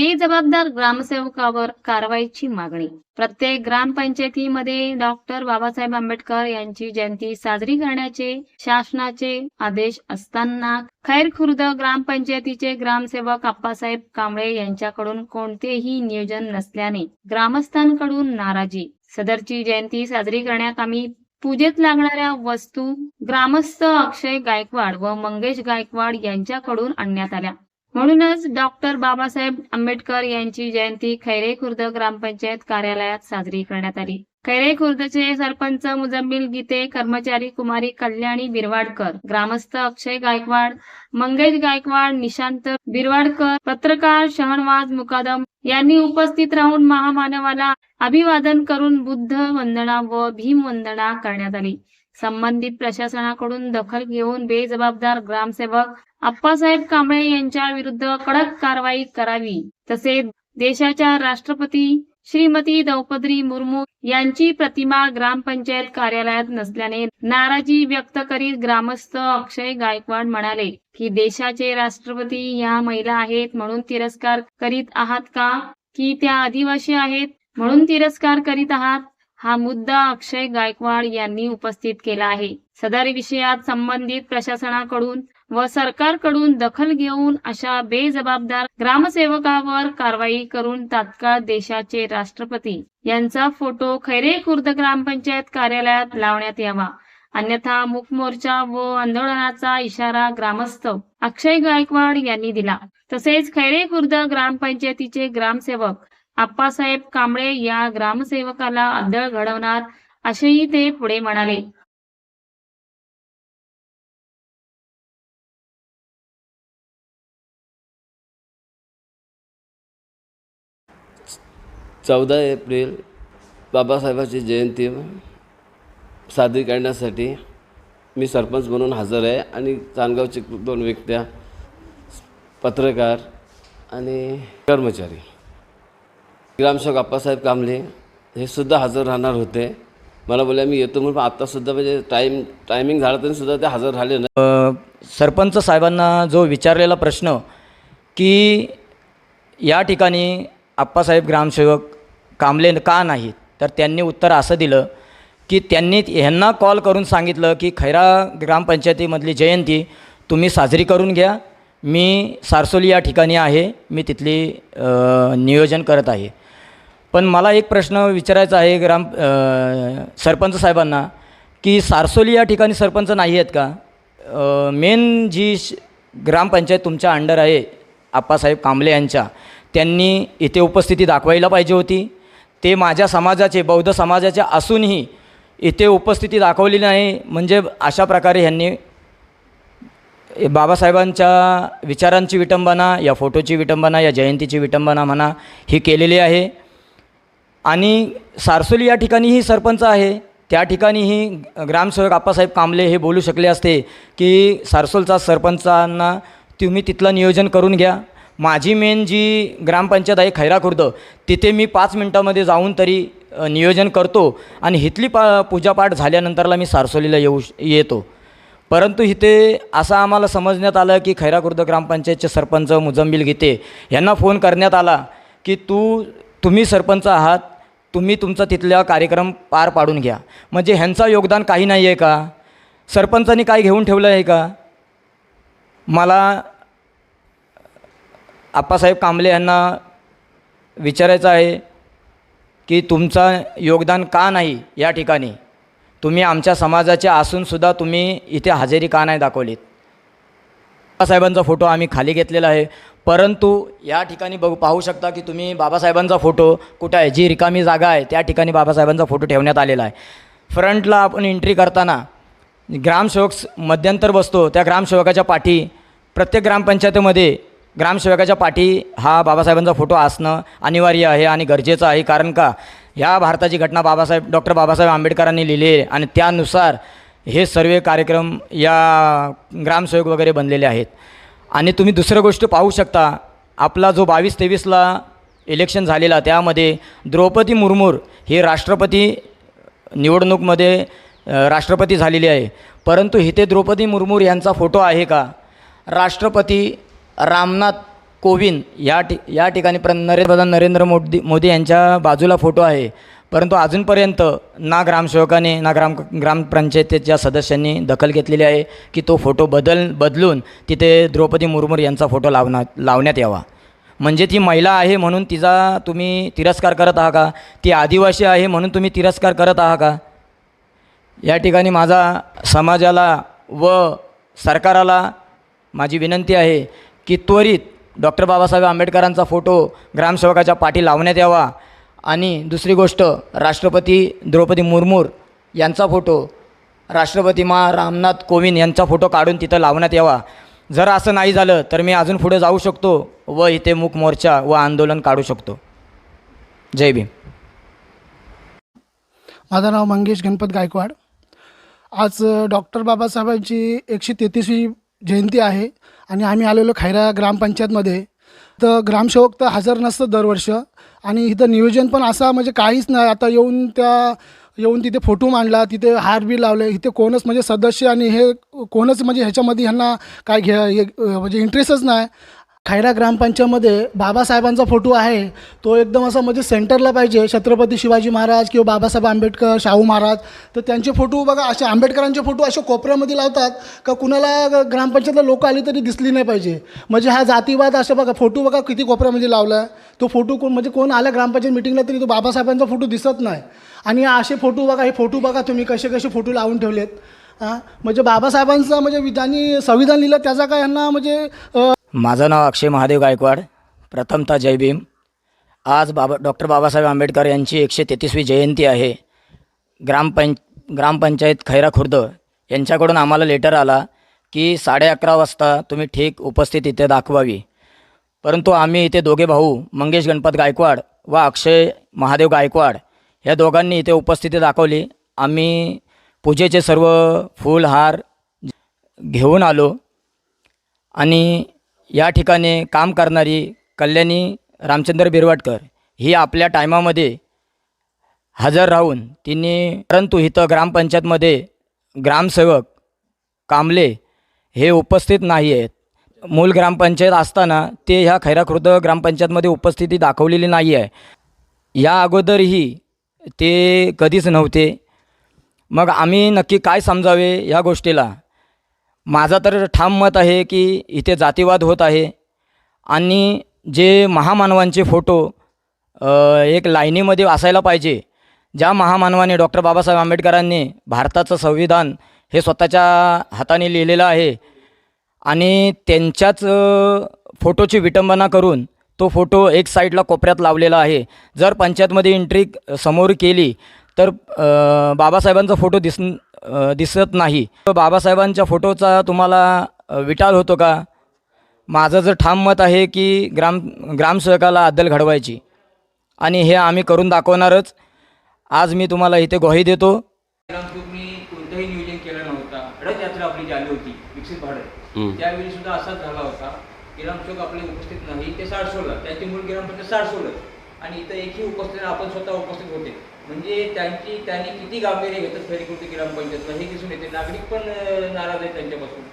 बेजबाबदार ग्रामसेवकावर कारवाईची मागणी. प्रत्येक ग्रामपंचायतीमध्ये डॉक्टर बाबासाहेब आंबेडकर यांची जयंती साजरी करण्याचे शासनाचे आदेश असताना खैर खुर्द ग्रामपंचायतीचे ग्रामसेवक आप्पासाहेब कांबळे यांच्याकडून कोणतेही नियोजन नसल्याने ग्रामस्थांकडून नाराजी. सदरची जयंती साजरी करण्यात आम्ही पूजेत लागणाऱ्या वस्तू ग्रामस्थ अक्षय गायकवाड व मंगेश गायकवाड यांच्याकडून आणण्यात आल्या. म्हणूनच डॉक्टर बाबासाहेब आंबेडकर यांची जयंती खैरे खुर्द ग्रामपंचायत कार्यालयात साजरी करण्यात आली. खैरे खुर्दचे सरपंच मुजम्मिल गीते कर्मचारी कुमारी कल्याणी बिरवाडकर ग्रामस्थ अक्षय गायकवाड मंगेश गायकवाड निशांत बिरवाडकर पत्रकार शहनवाज मुकादम यांनी उपस्थित राहून महामानवाला अभिवादन करून बुद्ध वंदना व भीम वंदना करण्यात आली. संबंधित प्रशासनाकडून दखल घेऊन बेजबाबदार ग्रामसेवक आप्पासाहेब कांबळे यांच्या विरुद्ध कडक कारवाई करावी. तसेच देशाच्या राष्ट्रपती श्रीमती द्रौपदी मुर्मू यांची प्रतिमा ग्रामपंचायत कार्यालयात नसल्याने नाराजी व्यक्त करीत ग्रामस्थ अक्षय गायकवाड म्हणाले की देशाचे राष्ट्रपती या महिला आहेत म्हणून तिरस्कार करीत आहात का? की त्या आदिवासी आहेत म्हणून तिरस्कार करीत आहात? हा मुद्दा अक्षय गायकवाड यांनी उपस्थित केला आहे. सदर विषयात संबंधित प्रशासनाकडून व सरकारकडून दखल घेऊन अशा बेजबाबदार ग्रामसेवकावर कारवाई करून तात्काळ देशाचे राष्ट्रपती यांचा फोटो खैरे खुर्द ग्रामपंचायत कार्यालयात लावण्यात यावा. अन्यथा मूक मोर्चा व आंदोलनाचा इशारा ग्रामस्थ अक्षय गायकवाड यांनी दिला. तसेच खैरे खुर्द ग्रामपंचायतीचे ग्रामसेवक आप्पासाहेब कांबळे या ग्रामसेवकाला अद्दळ घडवणार असेही ते पुढे म्हणाले. चौदा एप्रिल बाबासाहेबांची जयंती. साजरी करण्यासाठी मी सरपंच म्हणून हजर आहे आणि चांदगावचे दोन व्यक्त्या पत्रकार आणि कर्मचारी. ग्रामसेवक आप्पासाहेब कांबळे हे सुद्धा हजर राहणार होते. मला बोलले मी येतो म्हणून आत्तासुद्धा म्हणजे टाईम टायमिंग झालं तरी सुद्धा ते हजर राहिले नाही. सरपंच साहेबांना जो विचारलेला प्रश्न की या ठिकाणी आप्पासाहेब ग्रामसेवक कांबले का नाहीत तर त्यांनी उत्तर असं दिलं की त्यांनी ह्यांना कॉल करून सांगितलं की खैरा ग्रामपंचायतीमधली जयंती तुम्ही साजरी करून घ्या. मी सारसोली या ठिकाणी आहे. मी तिथली नियोजन करत आहे. पण मला एक प्रश्न विचारायचा आहे ग्राम सरपंच साहेबांना की सारसोली या ठिकाणी सरपंच नाही आहेत का? मेन जी श- ग्रामपंचायत तुमच्या अंडर आहे आप्पासाहेब कांबले यांच्या त्यांनी इथे उपस्थिती दाखवायला पाहिजे होती. ते माझ्या समाजाचे बौद्ध समाजाचे असूनही इथे उपस्थिती दाखवली नाही. म्हणजे अशा प्रकारे ह्यांनी बाबासाहेबांच्या विचारांची विटंबना या फोटोची विटंबना या जयंतीची विटंबना म्हणा ही केलेली आहे. आणि सारसोली या ठिकाणीही सरपंच आहे. त्या ठिकाणीही ग्रामसेवक आप्पासाहेब कांबले हे बोलू शकले असते की सारसोलचा सरपंचांना तुम्ही तिथलं नियोजन करून घ्या. माझी मेन जी ग्रामपंचायत आहे खैरा खुर्द तिथे मी पाच मिनटामध्ये जाऊन तरी नियोजन करतो आणि इथली पा पूजापाठ झाल्यानंतरला मी सारसोलीला येऊ श- येतो. परंतु इथे असं आम्हाला समजण्यात आलं की खैरा खुर्द ग्रामपंचायतचे सरपंच मुजंबिल गीते यांना फोन करण्यात आला की तू तुम्ही सरपंच आहात तुम्ही तुमचा तिथला कार्यक्रम पार पाडून घ्या. म्हणजे ह्यांचा योगदान काही नाही आहे का? सरपंचांनी काय घेऊन ठेवलं आहे का? मला आप्पासाहेब कांबळे यांना विचारायचं आहे की तुमचा योगदान का नाही या ठिकाणी? तुम्ही आमच्या समाजाचे असूनसुद्धा तुम्ही इथे हजेरी का नाही दाखवलीत? बाबासाहेबांचा फोटो आम्ही खाली घेतलेला आहे. परंतु या ठिकाणी बघू पाहू शकता की तुम्ही बाबासाहेबांचा फोटो कुठं आहे? जी रिकामी जागा आहे त्या ठिकाणी बाबासाहेबांचा फोटो ठेवण्यात आलेला आहे. फ्रंटला आपण एंट्री करताना ग्रामसेवक मध्यंतर बसतो. त्या ग्रामसेवकाच्या पाठी प्रत्येक ग्रामपंचायतीमध्ये ग्रामसेवकाच्या पाठी हा बाबासाहेबांचा फोटो असणं अनिवार्य आहे आणि गरजेचं आहे. कारण का? ह्या भारताची घटना बाबासाहेब डॉक्टर बाबासाहेब आंबेडकरांनी लिहिली आहे आणि त्यानुसार हे सर्व कार्यक्रम या ग्रामसेवक वगैरे बनलेले आहेत. आणि तुम्ही दुसरं गोष्ट पाहू शकता आपला जो बावीस तेवीसला इलेक्शन झालेला त्यामध्ये द्रौपदी मुर्मूर ही राष्ट्रपती निवडणूकमध्ये राष्ट्रपती झालेली आहे. परंतु इथे द्रौपदी मुर्मूर यांचा फोटो आहे का? राष्ट्रपती रामनाथ कोविंद या ठि या ठिकाणी प्र नरेंद्र नरेंद्र मोदी मोदी यांच्या बाजूला फोटो आहे. परंतु अजूनपर्यंत ना ग्रामसेवकाने ना ग्राम ग्रामपंचायतीच्या सदस्यांनी दखल घेतलेली आहे की तो फोटो बदल बदलून तिथे द्रौपदी मुर्मू यांचा फोटो लावणार लावण्यात यावा. म्हणजे ती महिला आहे म्हणून तिचा तुम्ही तिरस्कार करत आहात का? ती आदिवासी आहे म्हणून तुम्ही तिरस्कार करत आहात का? या ठिकाणी माझा समाजाला व सरकाराला माझी विनंती आहे की त्वरित डॉक्टर बाबासाहेब आंबेडकरांचा फोटो ग्रामसेवकाच्या पाठी लावण्यात यावा. आणि दुसरी गोष्ट राष्ट्रपती द्रौपदी मुर्मूर यांचा फोटो राष्ट्रपती मा रामनाथ कोविंद यांचा फोटो काढून तिथं लावण्यात यावा. जर असं नाही झालं तर मी अजून पुढे जाऊ शकतो व इथे मूक मोर्चा व आंदोलन काढू शकतो. जय भीम. माझं नाव मंगेश गणपत गायकवाड. आज डॉक्टर बाबासाहेबांची एकशे तेहतीसवी जयंती आहे आणि आम्ही आलेलो खैरा ग्रामपंचायतमध्ये. तर ग्रामसेवक तर हजर नसतं दरवर्ष. आणि इथं नियोजन पण असा म्हणजे काहीच नाही. आता येऊन त्या येऊन तिथे फोटो मांडला तिथे हार बी लावले. इथे कोणच म्हणजे सदस्य आणि हे कोणच म्हणजे ह्याच्यामध्ये ह्यांना काय घ्या म्हणजे इंटरेस्टच नाही. खैरा ग्रामपंचायतमध्ये बाबासाहेबांचा फोटो आहे. तो एकदम असा म्हणजे सेंटरला पाहिजे. छत्रपती शिवाजी महाराज किंवा बाबासाहेब आंबेडकर शाहू महाराज. तर त्यांचे फोटो बघा असे आंबेडकरांचे फोटो असे कोपऱ्यामध्ये लावतात का कुणाला ग्रामपंचायतला लोक आली तरी दिसली नाही पाहिजे. म्हणजे हा जातीवाद असं बघा फोटो बघा किती कोपऱ्यामध्ये लावला. आहे तो फोटो कोण म्हणजे कोण आला ग्रामपंचायत मिटिंगला तरी तो बाबासाहेबांचा फोटो दिसत नाही. आणि असे फोटो बघा हे फोटो बघा तुम्ही कसे कसे फोटो लावून ठेवलेत. हां म्हणजे बाबासाहेबांचा म्हणजे त्यांनी ज्यांनी संविधान लिहिलं त्याचा काय यांना म्हणजे माझं नाव अक्षय महादेव गायकवाड. प्रथमतः जय भीम. आज बाबा डॉक्टर बाबासाहेब आंबेडकर यांची एकशे तेहतीसवी जयंती आहे. ग्रामपंच ग्रामपंचायत खैरा खुर्द यांच्याकडून आम्हाला लेटर आला की साडे अकरा वाजता तुम्ही ठीक उपस्थित इथे दाखवावी. परंतु आम्ही इथे दोघे भाऊ मंगेश गणपत गायकवाड व अक्षय महादेव गायकवाड या दोघांनी इथे उपस्थिती दाखवली. आम्ही पूजेचे सर्व फूलहार घेऊन आलो. आणि या ठिकाणी काम करणारी कल्याणी रामचंद्र बिरवाटकर ही आपल्या टायमामध्ये हजर राहून तिने परंतु इथं ग्रामपंचायतमध्ये ग्रामसेवक कांबले हे उपस्थित नाही आहेत. मूल ग्रामपंचायत असताना ते ह्या खैराखुर्द ग्रामपंचायतमध्ये उपस्थिती दाखवलेली नाही आहे. या अगोदरही ते कधीच नव्हते. मग आम्ही नक्की काय समजावे या गोष्टीला? माझं तर ठाम मत आहे की इथे जातीवाद होत आहे. आणि जे महामानवांचे फोटो एक लाईनीमध्ये असायला पाहिजे ज्या महामानवाने डॉक्टर बाबासाहेब आंबेडकरांनी भारताचं संविधान हे स्वतःच्या हाताने लिहिलेलं आहे. आणि त्यांच्याच फोटोची विटंबना करून तो फोटो एक साईडला कोपऱ्यात लावलेला आहे. जर पंचायतमध्ये एंट्री समोर केली तर बाबासाहेबांचा फोटो दिस दिसत नाही. बाबासाहेबांच्या फोटोचा तुम्हाला अ, विटाळ होतो का? माझं जर ठाम मत आहे की ग्राम ग्रामसेवकाला अद्दल घडवायची. आणि हे आम्ही करून दाखवणारच. आज मी तुम्हाला इथे ग्वाही देतो. कोणतंही नियोजन केलं नव्हता. रथ यात्रा आपली आली होती विकसित भारत. त्यावेळी सुद्धा असाच झाला होता. गिरामचौक आपले उपस्थित नाही ते साडसोला त्यांची मूळ गिरामपंचायत साडसोलच आणि इथं एकही उपस्थित आपण स्वतः उपस्थित होते. म्हणजे त्यांची त्यांनी किती गांभीर्य घेतात खरी कृती ग्रामपंचायतला हे दिसून येते. नागरिक पण नाराज आहेत त्यांच्यापासून.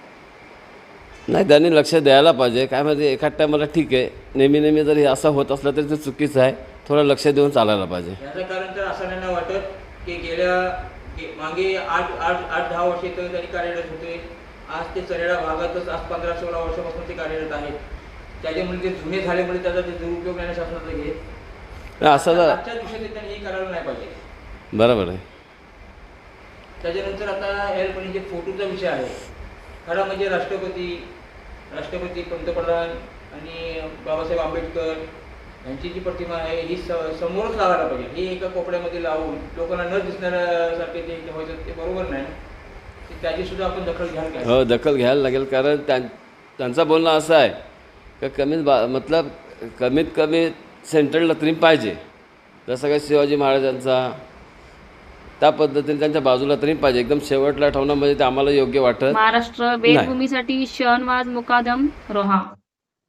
नाही त्यांनी लक्ष द्यायला पाहिजे. काय म्हणजे एखाद टायमाला ठीक आहे. नेहमी नेहमी जर हे असं होत असलं तरी ते चुकीचं आहे. थोडं लक्ष देऊन चालायला पाहिजे. याचं कारण तर असं नाही ना वाटत की गेल्या गे- मागे आठ आठ आठ दहा वर्षे तर त्यांनी कार्यरत होते. आज ते चरेडा भागातच आज पंधरा सोळा वर्षापासून ते कार्यरत आहेत. त्याच्यामुळे ते जुने झाल्यामुळे त्याचा ते दुरुपयोग नाही शासनाचा घेत. असं जर आजच्या त्यांनी हे करायला नाही पाहिजे. बरोबर आहे. त्याच्यानंतर आता एअरपणी जे फोटोचा विषय आहे. खरा म्हणजे राष्ट्रपती राष्ट्रपती पंतप्रधान आणि बाबासाहेब आंबेडकर यांची जी प्रतिमा आहे ही स समोरच लावायला पाहिजे. ही एका कोपड्यामध्ये लावून लोकांना न दिसणाऱ्यासारखे ते व्हायचं ते बरोबर नाही. त्याची सुद्धा आपण दखल घ्यायला हो दखल घ्यायला लागेल. कारण त्यां त्यांचं बोलणं असं आहे का कमीत बा मतलब कमीत कमी सेंट्रलला तरी पाहिजे. जसं काय शिवाजी महाराजांचा त्या पद्धतीने त्यांच्या बाजूला तरी पाहिजे. एकदम शेवटला ठेवणं म्हणजे ते आम्हाला योग्य वाटत महाराष्ट्र वेदभूमीसाठी शहनवाज मुकादम रोहा.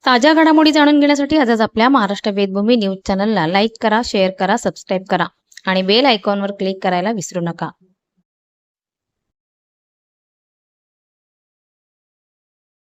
ताज्या घडामोडी जाणून घेण्यासाठी आजच आपल्या महाराष्ट्र वेदभूमी न्यूज चॅनलला लाईक करा शेअर करा सबस्क्राईब करा आणि बेल आयकॉनवर क्लिक करायला विसरू नका.